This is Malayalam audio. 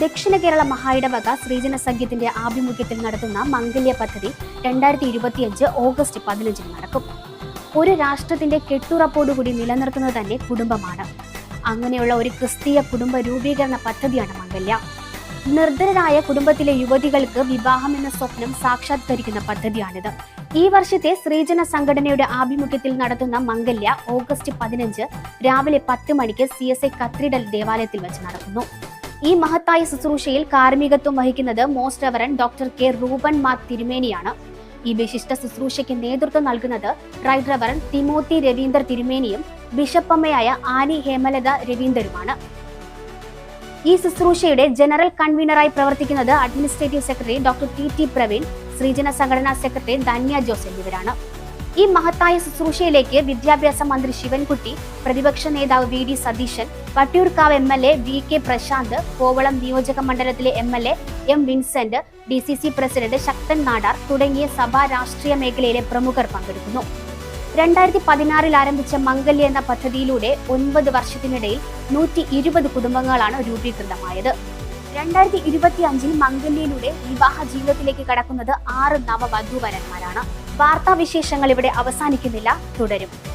ദക്ഷിണ കേരള മഹായിടവക ശ്രീജന സംഘത്തിന്റെ ആഭിമുഖ്യത്തിൽ നടത്തുന്ന മംഗല്യ പദ്ധതി രണ്ടായിരത്തി ഇരുപത്തിയഞ്ച് ഓഗസ്റ്റ് പതിനഞ്ചിന് നടക്കും. ഒരു രാഷ്ട്രത്തിന്റെ കെട്ടുറപ്പോടുകൂടി നിലനിർത്തുന്നത് തന്നെ കുടുംബമാണ്. അങ്ങനെയുള്ള ഒരു ക്രിസ്തീയ കുടുംബ രൂപീകരണ പദ്ധതിയാണ് മംഗല്യ. നിർദ്ധനരായ കുടുംബത്തിലെ യുവതികൾക്ക് വിവാഹം എന്ന സ്വപ്നം സാക്ഷാത്കരിക്കുന്ന പദ്ധതിയാണിത്. ഈ വർഷത്തെ സ്ത്രീജന സംഘടനയുടെ ആഭിമുഖ്യത്തിൽ നടത്തുന്ന മംഗല്യ ഓഗസ്റ്റ് പതിനഞ്ച് രാവിലെ പത്ത് മണിക്ക് സി എസ് ഐ കത്രിഡൽ ദേവാലയത്തിൽ വെച്ച് നടക്കുന്നു. ഈ മഹത്തായ ശുശ്രൂഷയിൽ കാർമ്മികത്വം വഹിക്കുന്നത് most reverend doctor K Reuben Mar തിരുമേനിയാണ്. ഈ വിശിഷ്ട ശുശ്രൂഷയ്ക്ക് നേതൃത്വം നൽകുന്നത് റൈറ്റ് റവറൻ തിമോത്തി രവീന്ദർ തിരുമേനിയും ബിഷപ്പമ്മയായ ആനി ഹേമലത രവീന്ദരുമാണ്. ഈ ശുശ്രൂഷയുടെ ജനറൽ കൺവീനറായി പ്രവർത്തിക്കുന്നത് administrative secretary doctor T T Praveen Sreejana സംഘടനാ സെക്രട്ടറി ധന്യ ജോസ് എന്നിവരാണ്. ഈ മഹത്തായ ശുശ്രൂഷയിലേക്ക് വിദ്യാഭ്യാസ മന്ത്രി ശിവൻകുട്ടി പ്രതിപക്ഷ നേതാവ് V D Satheesan Vattiyoorkavu M L A V K Prasanth Kovalam നിയോജക മണ്ഡലത്തിലെ M L A M Vincent D C C president Sakthan Nadar തുടങ്ങിയ സഭാ രാഷ്ട്രീയ മേഖലയിലെ പ്രമുഖർ പങ്കെടുക്കുന്നു. രണ്ടായിരത്തി പതിനാറിൽ ആരംഭിച്ച മംഗല്യ എന്ന പദ്ധതിയിലൂടെ ഒൻപത് വർഷത്തിനിടയിൽ നൂറ്റി ഇരുപത് കുടുംബങ്ങളാണ് രൂപീകൃതമായത്. രണ്ടായിരത്തി ഇരുപത്തി അഞ്ചിൽ മംഗല്യയിലൂടെ വിവാഹ ജീവിതത്തിലേക്ക് കടക്കുന്നത് ആറ് നവവധൂവരന്മാരാണ് വാർത്താവിശേഷങ്ങൾ ഇവിടെ അവസാനിക്കുന്നില്ല. തുടരും.